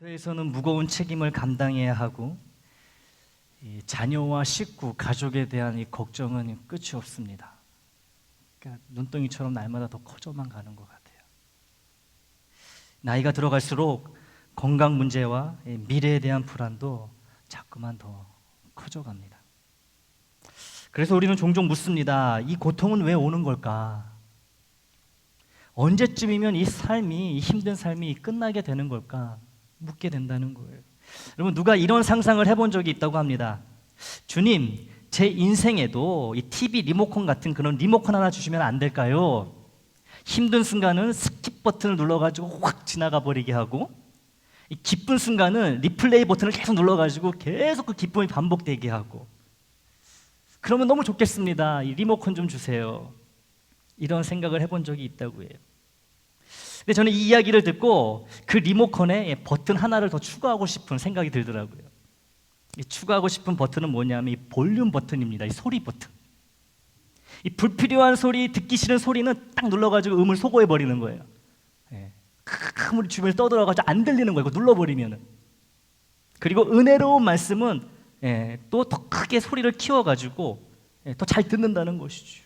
일터에서는 무거운 책임을 감당해야 하고 이 자녀와 식구, 가족에 대한 이 걱정은 끝이 없습니다. 그러니까 눈덩이처럼 날마다 더 커져만 가는 것 같아요. 나이가 들어갈수록 건강 문제와 이 미래에 대한 불안도 자꾸만 더 커져갑니다. 그래서 우리는 종종 묻습니다. 이 고통은 왜 오는 걸까? 언제쯤이면 이 삶이 이 힘든 삶이 끝나게 되는 걸까? 묻게 된다는 거예요. 여러분 누가 이런 상상을 해본 적이 있다고 합니다. 주님, 제 인생에도 이 TV 리모컨 같은 그런 리모컨 하나 주시면 안 될까요? 힘든 순간은 스킵 버튼을 눌러가지고 확 지나가 버리게 하고 이 기쁜 순간은 리플레이 버튼을 계속 눌러가지고 계속 그 기쁨이 반복되게 하고 그러면 너무 좋겠습니다. 이 리모컨 좀 주세요. 이런 생각을 해본 적이 있다고 해요. 근데 저는 이 이야기를 듣고 그 리모컨에 버튼 하나를 더 추가하고 싶은 생각이 들더라고요. 이 추가하고 싶은 버튼은 뭐냐면 이 볼륨 버튼입니다. 이 소리 버튼. 이 불필요한 소리, 듣기 싫은 소리는 딱 눌러가지고 음을 소거해 버리는 거예요. 예. 큰 우리 주변에 떠들어가지고 안 들리는 거예요. 눌러버리면은. 그리고 은혜로운 말씀은 예, 또더 크게 소리를 키워가지고 예, 더잘 듣는다는 것이죠.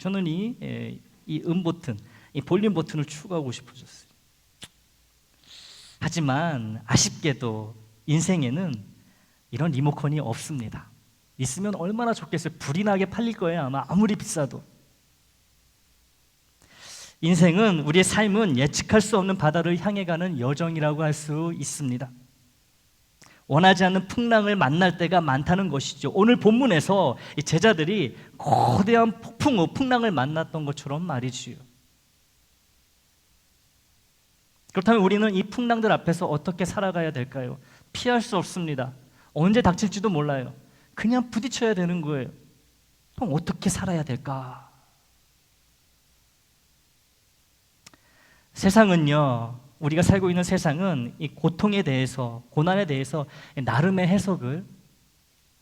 저는 이, 예, 이음 버튼, 이 볼륨 버튼을 추가하고 싶어졌어요. 하지만 아쉽게도 인생에는 이런 리모컨이 없습니다. 있으면 얼마나 좋겠어요. 불이 나게 팔릴 거예요. 아마 아무리 비싸도. 인생은 우리의 삶은 예측할 수 없는 바다를 향해 가는 여정이라고 할 수 있습니다. 원하지 않는 풍랑을 만날 때가 많다는 것이죠. 오늘 본문에서 이 제자들이 거대한 폭풍, 풍랑을 만났던 것처럼 말이지요. 그렇다면 우리는 이 풍랑들 앞에서 어떻게 살아가야 될까요? 피할 수 없습니다. 언제 닥칠지도 몰라요. 그냥 부딪혀야 되는 거예요. 그럼 어떻게 살아야 될까? 세상은요, 우리가 살고 있는 세상은 이 고통에 대해서, 고난에 대해서 나름의 해석을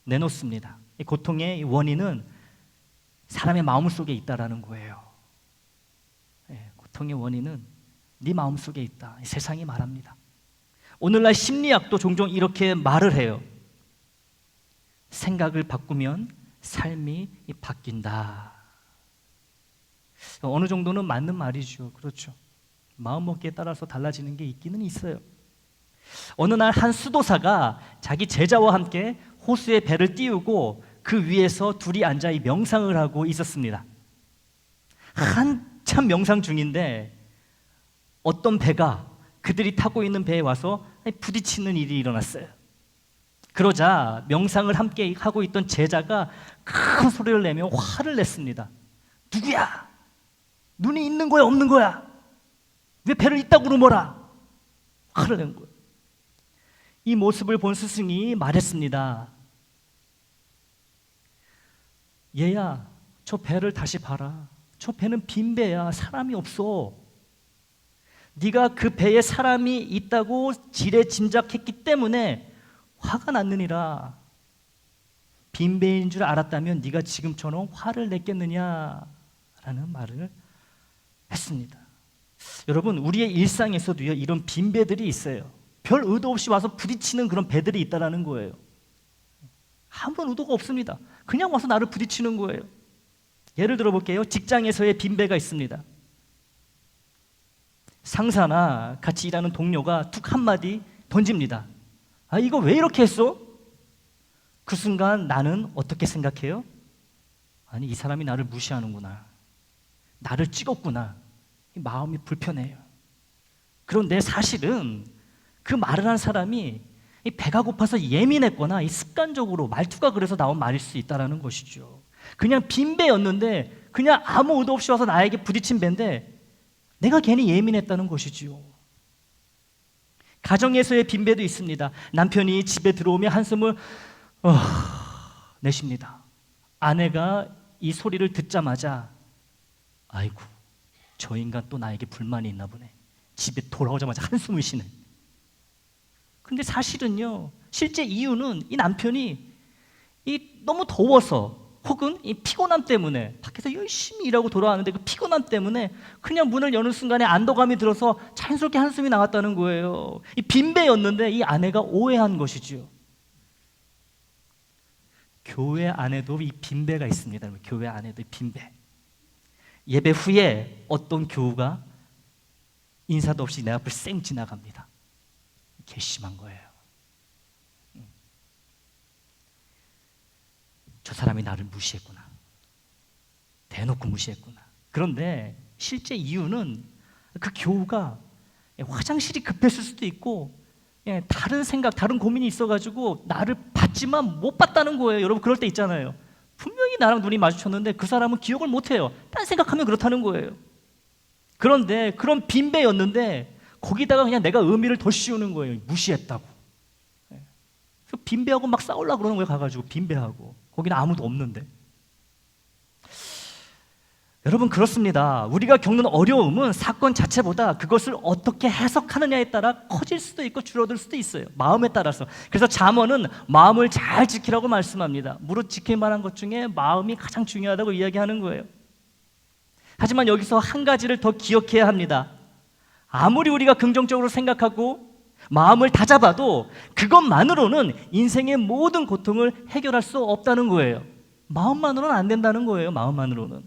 내놓습니다. 이 고통의 원인은 사람의 마음 속에 있다라는 거예요. 예, 고통의 원인은 네 마음 속에 있다. 세상이 말합니다. 오늘날 심리학도 종종 이렇게 말을 해요. 생각을 바꾸면 삶이 바뀐다. 어느 정도는 맞는 말이죠. 그렇죠. 마음 먹기에 따라서 달라지는 게 있기는 있어요. 어느 날 한 수도사가 자기 제자와 함께 호수에 배를 띄우고 그 위에서 둘이 앉아 이 명상을 하고 있었습니다. 한참 명상 중인데 어떤 배가 그들이 타고 있는 배에 와서 부딪히는 일이 일어났어요. 그러자 명상을 함께 하고 있던 제자가 큰 소리를 내며 화를 냈습니다. 누구야? 눈이 있는 거야, 없는 거야? 왜 배를 있다고 뭐라? 화를 낸 거예요. 이 모습을 본 스승이 말했습니다. 얘야, 저 배를 다시 봐라. 저 배는 빈 배야. 사람이 없어. 네가 그 배에 사람이 있다고 지레 짐작했기 때문에 화가 났느니라. 빈 배인 줄 알았다면 네가 지금처럼 화를 냈겠느냐라는 말을 했습니다. 여러분, 우리의 일상에서도요 이런 빈 배들이 있어요. 별 의도 없이 와서 부딪히는 그런 배들이 있다라는 거예요. 아무런 의도가 없습니다. 그냥 와서 나를 부딪히는 거예요. 예를 들어 볼게요. 직장에서의 빈 배가 있습니다. 상사나 같이 일하는 동료가 툭 한마디 던집니다. 아, 이거 왜 이렇게 했어? 그 순간 나는 어떻게 생각해요? 아니, 이 사람이 나를 무시하는구나. 나를 찍었구나. 마음이 불편해요. 그런데 사실은 그 말을 한 사람이 이 배가 고파서 예민했거나 이 습관적으로 말투가 그래서 나온 말일 수 있다라는 것이죠. 그냥 빈 배였는데 그냥 아무 의도 없이 와서 나에게 부딪힌 배인데 내가 괜히 예민했다는 것이지요. 가정에서의 빈배도 있습니다. 남편이 집에 들어오면 한숨을 어, 내쉽니다. 아내가 이 소리를 듣자마자 아이고 저 인간 또 나에게 불만이 있나 보네. 집에 돌아오자마자 한숨을 쉬네. 근데 사실은요, 실제 이유는 이 남편이 이 너무 더워서 혹은 이 피곤함 때문에 밖에서 열심히 일하고 돌아왔는데 그 피곤함 때문에 그냥 문을 여는 순간에 안도감이 들어서 자연스럽게 한숨이 나왔다는 거예요. 이 빈배였는데 이 아내가 오해한 것이지요. 교회 안에도 이 빈배가 있습니다. 교회 안에도 이 빈배. 예배 후에 어떤 교우가 인사도 없이 내 앞을 쌩 지나갑니다. 괘씸한 거예요. 음. 저 사람이 나를 무시했구나. 대놓고 무시했구나. 그런데 실제 이유는 그 교우가 화장실이 급했을 수도 있고 예, 다른 생각, 다른 고민이 있어가지고 나를 봤지만 못 봤다는 거예요. 여러분 그럴 때 있잖아요. 분명히 나랑 눈이 마주쳤는데 그 사람은 기억을 못해요. 딴 생각하면 그렇다는 거예요. 그런데 그런 빈배였는데 거기다가 그냥 내가 의미를 더 씌우는 거예요. 무시했다고. 예. 빈배하고 막 싸우려고 그러는 거예요. 가가지고 빈배하고. 거기는 아무도 없는데. 여러분 그렇습니다. 우리가 겪는 어려움은 사건 자체보다 그것을 어떻게 해석하느냐에 따라 커질 수도 있고 줄어들 수도 있어요. 마음에 따라서. 그래서 잠언은 마음을 잘 지키라고 말씀합니다. 무릇 지킬 만한 것 중에 마음이 가장 중요하다고 이야기하는 거예요. 하지만 여기서 한 가지를 더 기억해야 합니다. 아무리 우리가 긍정적으로 생각하고 마음을 다 잡아도 그것만으로는 인생의 모든 고통을 해결할 수 없다는 거예요. 마음만으로는 안 된다는 거예요. 마음만으로는.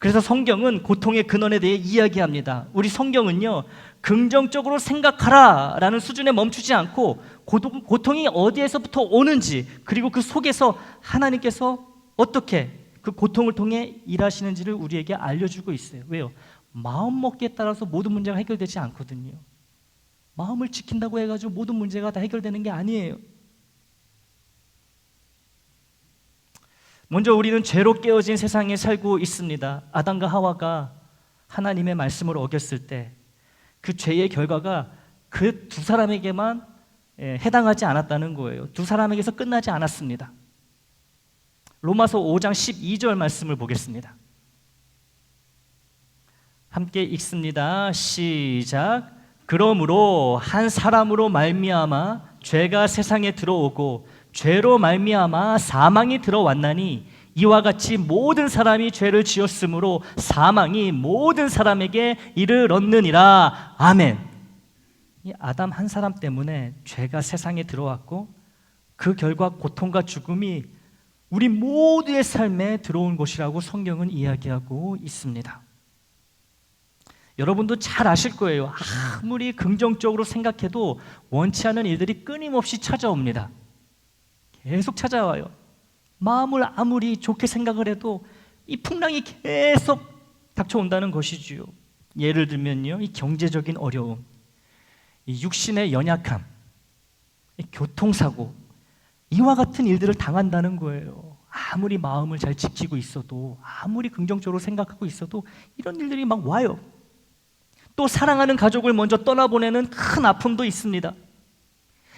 그래서 성경은 고통의 근원에 대해 이야기합니다. 우리 성경은요, 긍정적으로 생각하라 라는 수준에 멈추지 않고 고통, 고통이 어디에서부터 오는지 그리고 그 속에서 하나님께서 어떻게 그 고통을 통해 일하시는지를 우리에게 알려주고 있어요. 왜요? 마음 먹기에 따라서 모든 문제가 해결되지 않거든요. 마음을 지킨다고 해가지고 모든 문제가 다 해결되는 게 아니에요. 먼저 우리는 죄로 깨어진 세상에 살고 있습니다. 아담과 하와가 하나님의 말씀을 어겼을 때 그 죄의 결과가 그 두 사람에게만 예, 해당하지 않았다는 거예요. 두 사람에게서 끝나지 않았습니다. 로마서 5장 12절 말씀을 보겠습니다. 함께 읽습니다. 시작. 그러므로 한 사람으로 말미암아 죄가 세상에 들어오고 죄로 말미암아 사망이 들어왔나니 이와 같이 모든 사람이 죄를 지었으므로 사망이 모든 사람에게 이르렀느니라. 아멘. 이 아담 한 사람 때문에 죄가 세상에 들어왔고 그 결과 고통과 죽음이 우리 모두의 삶에 들어온 것이라고 성경은 이야기하고 있습니다. 여러분도 잘 아실 거예요. 아무리 긍정적으로 생각해도 원치 않은 일들이 끊임없이 찾아옵니다. 계속 찾아와요. 마음을 아무리 좋게 생각을 해도 이 풍랑이 계속 닥쳐온다는 것이지요. 예를 들면요, 이 경제적인 어려움, 이 육신의 연약함, 이 교통사고, 이와 같은 일들을 당한다는 거예요. 아무리 마음을 잘 지키고 있어도, 아무리 긍정적으로 생각하고 있어도 이런 일들이 막 와요. 또 사랑하는 가족을 먼저 떠나보내는 큰 아픔도 있습니다.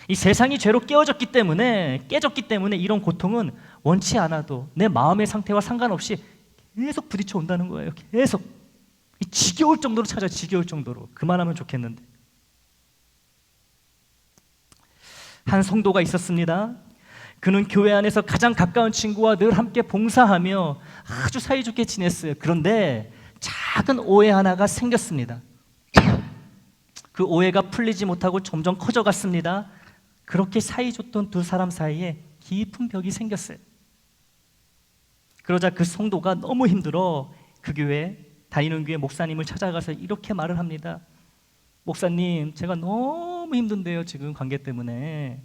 이 세상이 죄로 깨어졌기 때문에 깨졌기 때문에 이런 고통은 원치 않아도 내 마음의 상태와 상관없이 계속 부딪혀 온다는 거예요. 계속 지겨울 정도로 찾아 지겨울 정도로 그만하면 좋겠는데 한 성도가 있었습니다. 그는 교회 안에서 가장 가까운 친구와 늘 함께 봉사하며 아주 사이좋게 지냈어요. 그런데 작은 오해 하나가 생겼습니다. 그 오해가 풀리지 못하고 점점 커져갔습니다. 그렇게 사이좋던 두 사람 사이에 깊은 벽이 생겼어요. 그러자 그 성도가 너무 힘들어 그 교회 다니는 교회 목사님을 찾아가서 이렇게 말을 합니다. 목사님, 제가 너무 힘든데요. 지금 관계 때문에.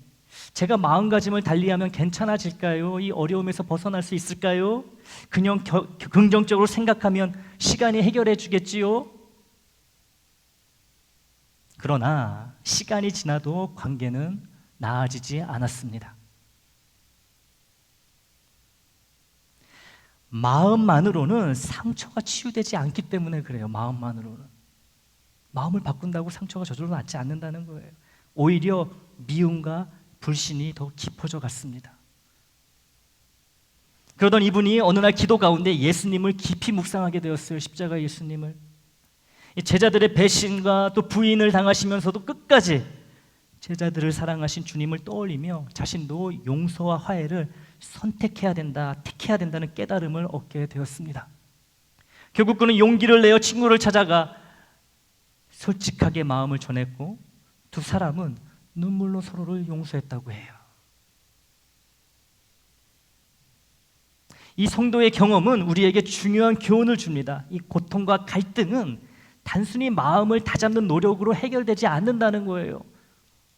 제가 마음가짐을 달리하면 괜찮아질까요? 이 어려움에서 벗어날 수 있을까요? 그냥 겨, 긍정적으로 생각하면 시간이 해결해 주겠지요? 그러나 시간이 지나도 관계는 나아지지 않았습니다. 마음만으로는 상처가 치유되지 않기 때문에 그래요. 마음만으로는. 마음을 바꾼다고 상처가 저절로 낫지 않는다는 거예요. 오히려 미움과 불신이 더 깊어져 갔습니다. 그러던 이분이 어느 날 기도 가운데 예수님을 깊이 묵상하게 되었어요. 십자가 예수님을. 제자들의 배신과 또 부인을 당하시면서도 끝까지 제자들을 사랑하신 주님을 떠올리며 자신도 용서와 화해를 선택해야 된다, 택해야 된다는 깨달음을 얻게 되었습니다. 결국 그는 용기를 내어 친구를 찾아가 솔직하게 마음을 전했고 두 사람은 눈물로 서로를 용서했다고 해요. 이 성도의 경험은 우리에게 중요한 교훈을 줍니다. 이 고통과 갈등은 단순히 마음을 다잡는 노력으로 해결되지 않는다는 거예요.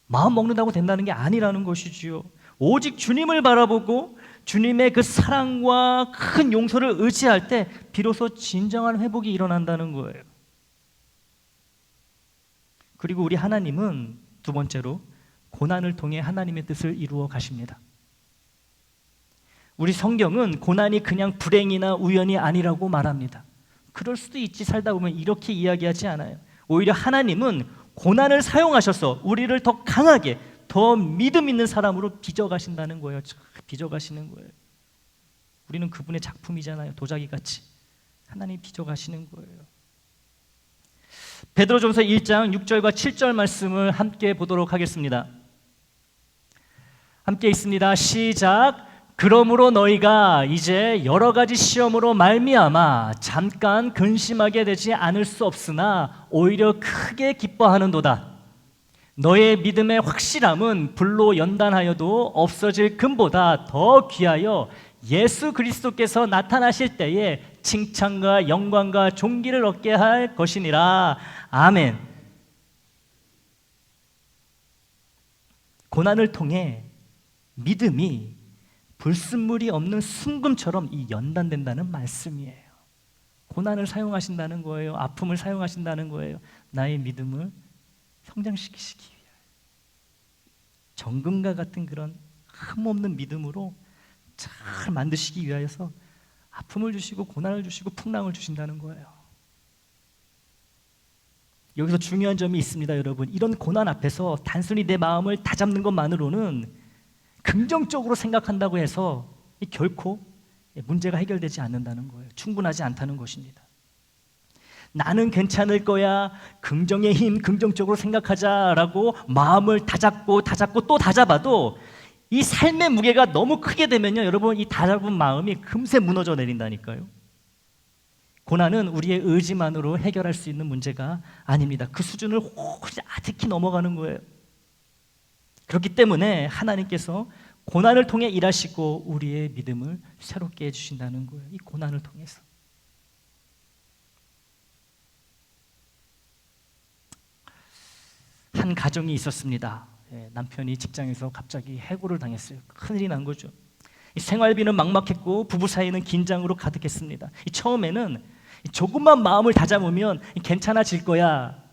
마음 먹는다고 된다는 게 아니라는 것이지요. 오직 주님을 바라보고 주님의 그 사랑과 큰 용서를 의지할 때 비로소 진정한 회복이 일어난다는 거예요. 그리고 우리 하나님은 두 번째로 고난을 통해 하나님의 뜻을 이루어 가십니다. 우리 성경은 고난이 그냥 불행이나 우연이 아니라고 말합니다. 그럴 수도 있지 살다 보면 이렇게 이야기하지 않아요. 오히려 하나님은 고난을 사용하셔서 우리를 더 강하게 더 믿음 있는 사람으로 빚어 가신다는 거예요. 빚어 가시는 거예요. 우리는 그분의 작품이잖아요. 도자기 같이. 하나님 빚어 가시는 거예요. 베드로전서 1장 6절과 7절 말씀을 함께 보도록 하겠습니다. 함께 있습니다. 시작. 그러므로 너희가 이제 여러 가지 시험으로 말미암아 잠깐 근심하게 되지 않을 수 없으나 오히려 크게 기뻐하는도다. 너의 믿음의 확실함은 불로 연단하여도 없어질 금보다 더 귀하여 예수 그리스도께서 나타나실 때에 칭찬과 영광과 존귀를 얻게 할 것이니라. 아멘. 고난을 통해 믿음이 불순물이 없는 순금처럼 이 연단된다는 말씀이에요. 고난을 사용하신다는 거예요. 아픔을 사용하신다는 거예요. 나의 믿음을 성장시키시기 위하여. 정금과 같은 그런 흠없는 믿음으로 잘 만드시기 위하여서 아픔을 주시고 고난을 주시고 풍랑을 주신다는 거예요. 여기서 중요한 점이 있습니다, 여러분. 이런 고난 앞에서 단순히 내 마음을 다잡는 것만으로는 긍정적으로 생각한다고 해서 결코 문제가 해결되지 않는다는 거예요. 충분하지 않다는 것입니다. 나는 괜찮을 거야. 긍정의 힘, 긍정적으로 생각하자라고 마음을 다잡고 다잡고 또 다잡아도 이 삶의 무게가 너무 크게 되면요, 여러분 이 다잡은 마음이 금세 무너져 내린다니까요. 고난은 우리의 의지만으로 해결할 수 있는 문제가 아닙니다. 그 수준을 혹시 아득히 넘어가는 거예요. 그렇기 때문에 하나님께서 고난을 통해 일하시고 우리의 믿음을 새롭게 해주신다는 거예요. 이 고난을 통해서. 한 가정이 있었습니다. 예, 남편이 직장에서 갑자기 해고를 당했어요. 큰일이 난 거죠. 생활비는 막막했고 부부 사이는 긴장으로 가득했습니다. 처음에는 조금만 마음을 다잡으면 괜찮아질 거야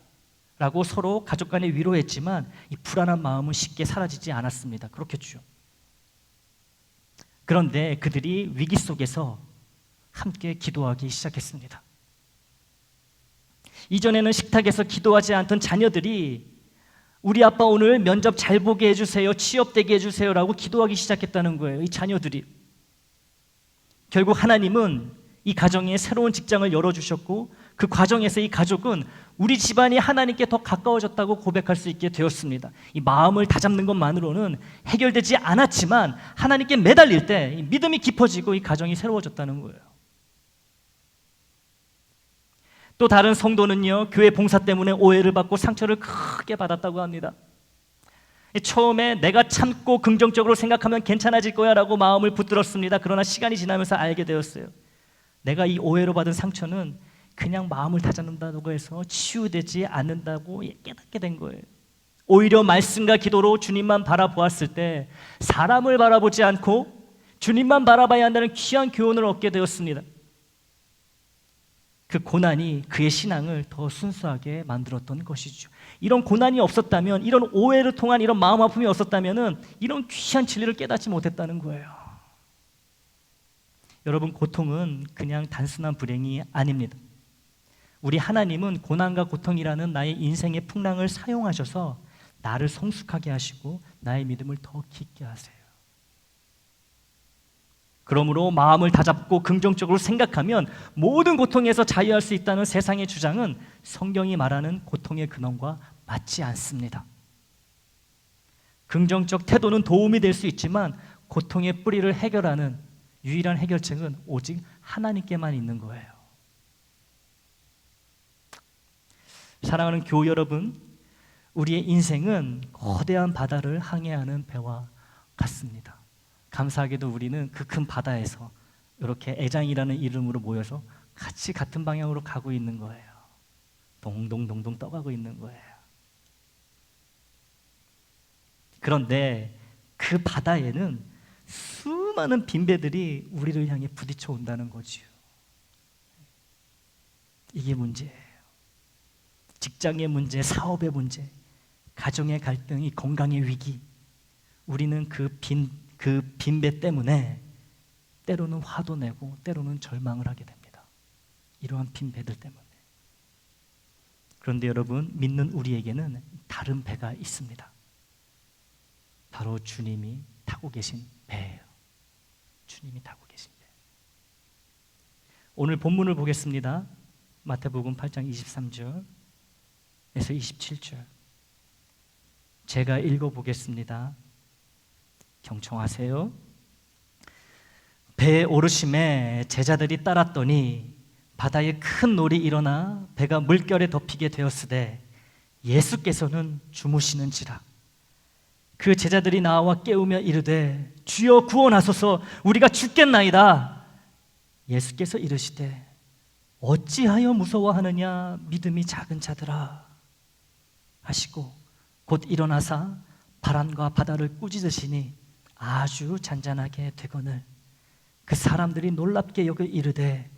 라고 서로 가족 간에 위로했지만 이 불안한 마음은 쉽게 사라지지 않았습니다. 그렇겠죠. 그런데 그들이 위기 속에서 함께 기도하기 시작했습니다. 이전에는 식탁에서 기도하지 않던 자녀들이 우리 아빠 오늘 면접 잘 보게 해주세요. 취업되게 해주세요라고 기도하기 시작했다는 거예요. 이 자녀들이. 결국 하나님은 이 가정에 새로운 직장을 열어주셨고 그 과정에서 이 가족은 우리 집안이 하나님께 더 가까워졌다고 고백할 수 있게 되었습니다. 이 마음을 다잡는 것만으로는 해결되지 않았지만 하나님께 매달릴 때 믿음이 깊어지고 이 가정이 새로워졌다는 거예요. 또 다른 성도는요, 교회 봉사 때문에 오해를 받고 상처를 크게 받았다고 합니다. 처음에 내가 참고 긍정적으로 생각하면 괜찮아질 거야 라고 마음을 붙들었습니다. 그러나 시간이 지나면서 알게 되었어요. 내가 이 오해로 받은 상처는 그냥 마음을 다잡는다고 해서 치유되지 않는다고 깨닫게 된 거예요. 오히려 말씀과 기도로 주님만 바라보았을 때 사람을 바라보지 않고 주님만 바라봐야 한다는 귀한 교훈을 얻게 되었습니다. 그 고난이 그의 신앙을 더 순수하게 만들었던 것이죠. 이런 고난이 없었다면, 이런 오해를 통한 이런 마음 아픔이 없었다면 이런 귀한 진리를 깨닫지 못했다는 거예요. 여러분, 고통은 그냥 단순한 불행이 아닙니다. 우리 하나님은 고난과 고통이라는 나의 인생의 풍랑을 사용하셔서 나를 성숙하게 하시고 나의 믿음을 더 깊게 하세요. 그러므로 마음을 다잡고 긍정적으로 생각하면 모든 고통에서 자유할 수 있다는 세상의 주장은 성경이 말하는 고통의 근원과 맞지 않습니다. 긍정적 태도는 도움이 될 수 있지만 고통의 뿌리를 해결하는 유일한 해결책은 오직 하나님께만 있는 거예요. 사랑하는 교우 여러분, 우리의 인생은 거대한 바다를 항해하는 배와 같습니다. 감사하게도 우리는 그 큰 바다에서 이렇게 애장이라는 이름으로 모여서 같이 같은 방향으로 가고 있는 거예요. 동동동동 떠가고 있는 거예요. 그런데 그 바다에는 수많은 빈배들이 우리를 향해 부딪혀 온다는 거지요. 이게 문제예요. 직장의 문제, 사업의 문제, 가정의 갈등이 건강의 위기. 우리는 그 빈, 그 빈배 때문에 때로는 화도 내고 때로는 절망을 하게 됩니다. 이러한 빈배들 때문에. 그런데 여러분, 믿는 우리에게는 다른 배가 있습니다. 바로 주님이 타고 계신 배예요. 주님이 타고 계신 배. 오늘 본문을 보겠습니다. 마태복음 8장 23절에서 27절. 제가 읽어 보겠습니다. 경청하세요. 배에 오르심에 제자들이 따랐더니 바다에 큰 놀이 일어나 배가 물결에 덮이게 되었으되 예수께서는 주무시는지라 그 제자들이 나와 깨우며 이르되 주여 구원하소서 우리가 죽겠나이다 예수께서 이르시되 어찌하여 무서워하느냐 믿음이 작은 자들아 하시고 곧 일어나사 바람과 바다를 꾸짖으시니 아주 잔잔하게 되거늘. 그 사람들이 놀랍게 여겨 이르되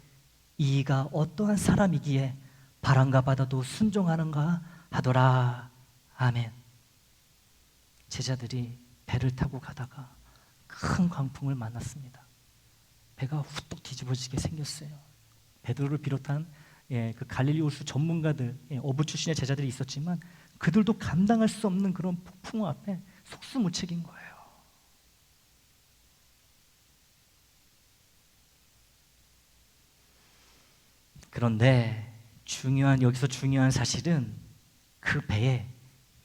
이가 어떠한 사람이기에 바람과 바다도 순종하는가 하더라. 아멘. 제자들이 배를 타고 가다가 큰 광풍을 만났습니다. 배가 후떡 뒤집어지게 생겼어요. 베드로를 비롯한 예, 그 갈릴리 호수 전문가들 예, 어부 출신의 제자들이 있었지만 그들도 감당할 수 없는 그런 폭풍 앞에 속수무책인 거예요. 그런데 중요한 여기서 중요한 사실은 그 배에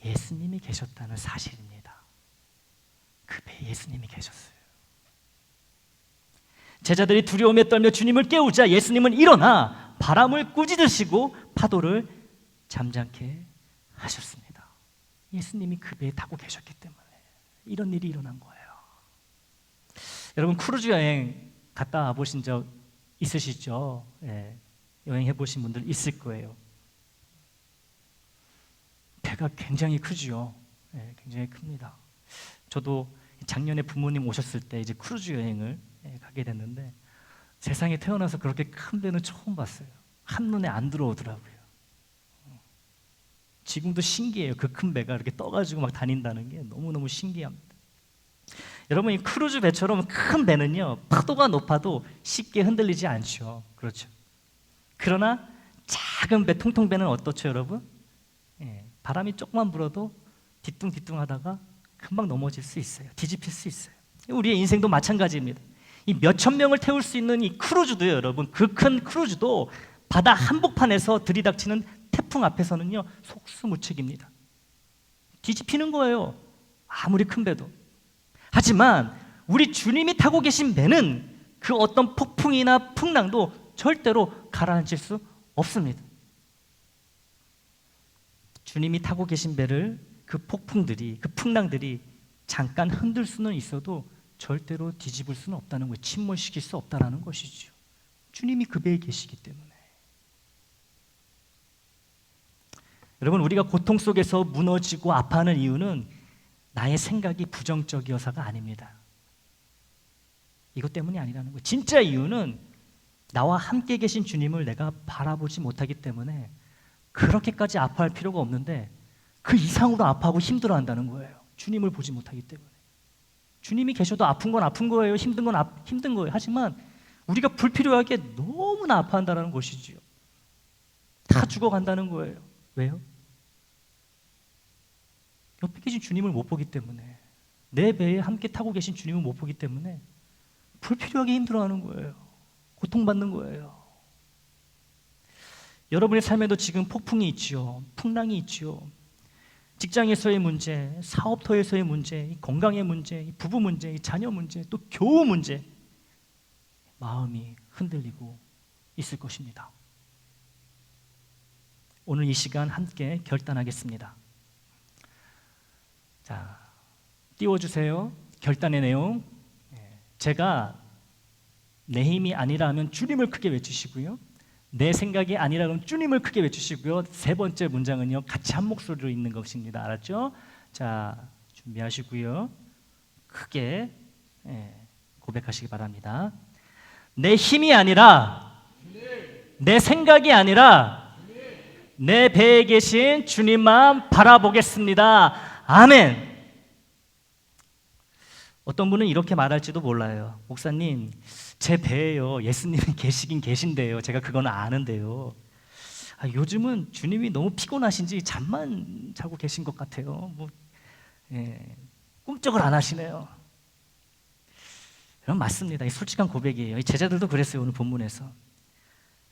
예수님이 계셨다는 사실입니다. 그 배에 예수님이 계셨어요. 제자들이 두려움에 떨며 주님을 깨우자 예수님은 일어나 바람을 꾸짖으시고 파도를 잠잠케 하셨습니다. 예수님이 그 배에 타고 계셨기 때문에 이런 일이 일어난 거예요. 여러분 크루즈 여행 갔다 와보신 적 있으시죠? 예, 여행해 보신 분들 있을 거예요. 배가 굉장히 크죠. 예, 굉장히 큽니다. 저도 작년에 부모님 오셨을 때 이제 크루즈 여행을 예, 가게 됐는데 세상에 태어나서 그렇게 큰 배는 처음 봤어요. 한 눈에 안 들어오더라고요. 지금도 신기해요. 그 큰 배가 이렇게 떠가지고 막 다닌다는 게 너무너무 신기합니다. 여러분, 이 크루즈 배처럼 큰 배는요, 파도가 높아도 쉽게 흔들리지 않죠. 그렇죠. 그러나 작은 배, 통통 배는 어떻죠, 여러분? 예, 바람이 조금만 불어도 뒤뚱뒤뚱 하다가 금방 넘어질 수 있어요. 뒤집힐 수 있어요. 우리의 인생도 마찬가지입니다. 이 몇천 명을 태울 수 있는 이 크루즈도요, 여러분. 그 큰 크루즈도 바다 한복판에서 들이닥치는 태풍 앞에서는요 속수무책입니다. 뒤집히는 거예요. 아무리 큰 배도. 하지만 우리 주님이 타고 계신 배는 그 어떤 폭풍이나 풍랑도 절대로 가라앉힐 수 없습니다. 주님이 타고 계신 배를 그 폭풍들이 그 풍랑들이 잠깐 흔들 수는 있어도 절대로 뒤집을 수는 없다는 거예요. 침몰시킬 수 없다라는 것이죠. 주님이 그 배에 계시기 때문에. 여러분 우리가 고통 속에서 무너지고 아파하는 이유는 나의 생각이 부정적이어서가 아닙니다. 이것 때문이 아니라는 거예요. 진짜 이유는 나와 함께 계신 주님을 내가 바라보지 못하기 때문에 그렇게까지 아파할 필요가 없는데 그 이상으로 아파하고 힘들어한다는 거예요. 주님을 보지 못하기 때문에. 주님이 계셔도 아픈 건 아픈 거예요. 힘든 건 아, 힘든 거예요. 하지만 우리가 불필요하게 너무나 아파한다는 것이지요. 다 죽어간다는 거예요. 왜요? 옆에 계신 주님을 못 보기 때문에 내 배에 함께 타고 계신 주님을 못 보기 때문에 불필요하게 힘들어하는 거예요. 고통받는 거예요. 여러분의 삶에도 지금 폭풍이 있지요. 풍랑이 있지요. 직장에서의 문제, 사업터에서의 문제, 이 건강의 문제, 이 부부 문제, 이 자녀 문제, 또 교우 문제, 마음이 흔들리고 있을 것입니다. 오늘 이 시간 함께 결단하겠습니다. 자, 띄워주세요. 결단의 내용. 예, 제가 내 힘이 아니라 하면 주님을 크게 외치시고요. 내 생각이 아니라 그러면 주님을 크게 외치시고요. 세 번째 문장은요. 같이 한 목소리로 읽는 것입니다. 알았죠? 자, 준비하시고요. 크게 예, 고백하시기 바랍니다. 내 힘이 아니라 내 생각이 아니라 내 배에 계신 주님만 바라보겠습니다. 아멘. 어떤 분은 이렇게 말할지도 몰라요. 목사님, 제 배에요. 예수님이 계시긴 계신데요. 제가 그건 아는데요. 아, 요즘은 주님이 너무 피곤하신지 잠만 자고 계신 것 같아요. 뭐, 예, 꿈쩍을 안 하시네요. 여러분 맞습니다. 이 솔직한 고백이에요. 이 제자들도 그랬어요. 오늘 본문에서.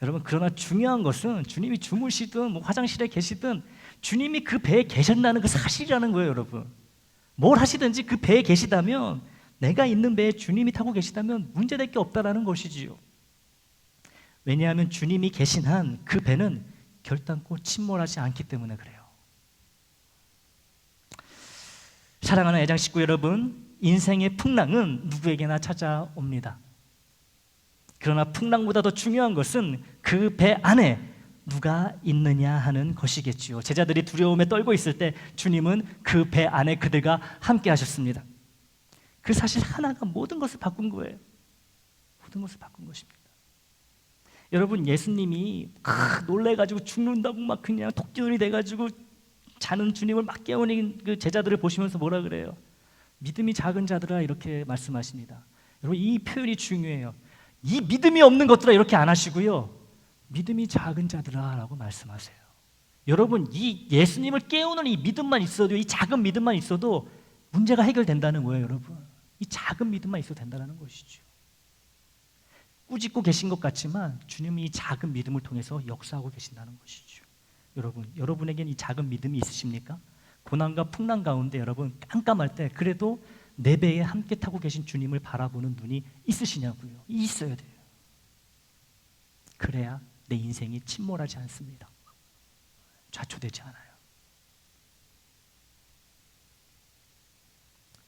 여러분 그러나 중요한 것은 주님이 주무시든 뭐 화장실에 계시든 주님이 그 배에 계셨다는 그 사실이라는 거예요, 여러분. 뭘 하시든지 그 배에 계시다면 내가 있는 배에 주님이 타고 계시다면 문제될 게 없다라는 것이지요. 왜냐하면 주님이 계신 한 그 배는 결단코 침몰하지 않기 때문에 그래요. 사랑하는 애장 식구 여러분, 인생의 풍랑은 누구에게나 찾아옵니다. 그러나 풍랑보다 더 중요한 것은 그 배 안에 누가 있느냐 하는 것이겠지요. 제자들이 두려움에 떨고 있을 때 주님은 그 배 안에 그들과 함께 하셨습니다. 그 사실 하나가 모든 것을 바꾼 거예요. 모든 것을 바꾼 것입니다. 여러분 예수님이 크, 놀래가지고 죽는다고 막 그냥 토끼눈이 돼가지고 자는 주님을 막 깨우는 그 제자들을 보시면서 뭐라 그래요? 믿음이 작은 자들아 이렇게 말씀하십니다. 여러분 이 표현이 중요해요. 이 믿음이 없는 것들아 이렇게 안 하시고요. 믿음이 작은 자들아라고 말씀하세요. 여러분 이 예수님을 깨우는 이 믿음만 있어도 이 작은 믿음만 있어도 문제가 해결된다는 거예요, 여러분. 이 작은 믿음만 있어도 된다는 것이죠. 꾸짖고 계신 것 같지만 주님이 이 작은 믿음을 통해서 역사하고 계신다는 것이죠. 여러분, 여러분에게는 이 작은 믿음이 있으십니까? 고난과 풍랑 가운데 여러분 깜깜할 때 그래도 내 배에 함께 타고 계신 주님을 바라보는 눈이 있으시냐고요. 있어야 돼요. 그래야 내 인생이 침몰하지 않습니다. 좌초되지 않아요.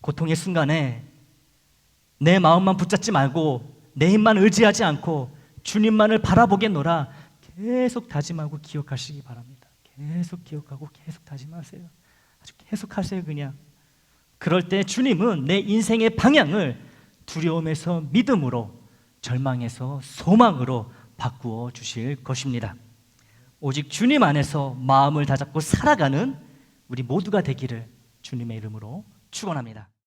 고통의 순간에 내 마음만 붙잡지 말고 내 힘만 의지하지 않고 주님만을 바라보겠노라 계속 다짐하고 기억하시기 바랍니다. 계속 기억하고 계속 다짐하세요. 아주 계속 하세요 그냥. 그럴 때 주님은 내 인생의 방향을 두려움에서 믿음으로 절망에서 소망으로 바꾸어 주실 것입니다. 오직 주님 안에서 마음을 다잡고 살아가는 우리 모두가 되기를 주님의 이름으로 축원합니다.